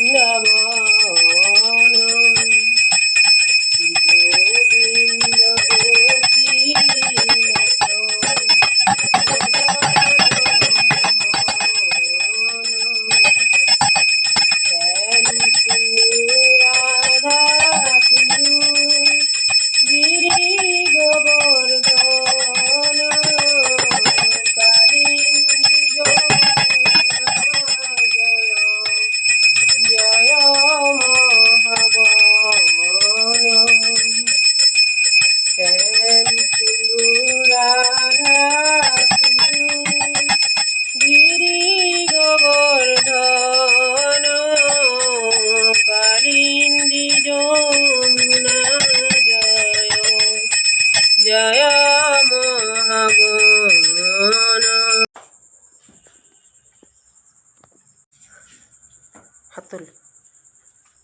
another. Radha Giri Gobardhan Kalindi Jamuna Joy Joy মহাগণ হাতুল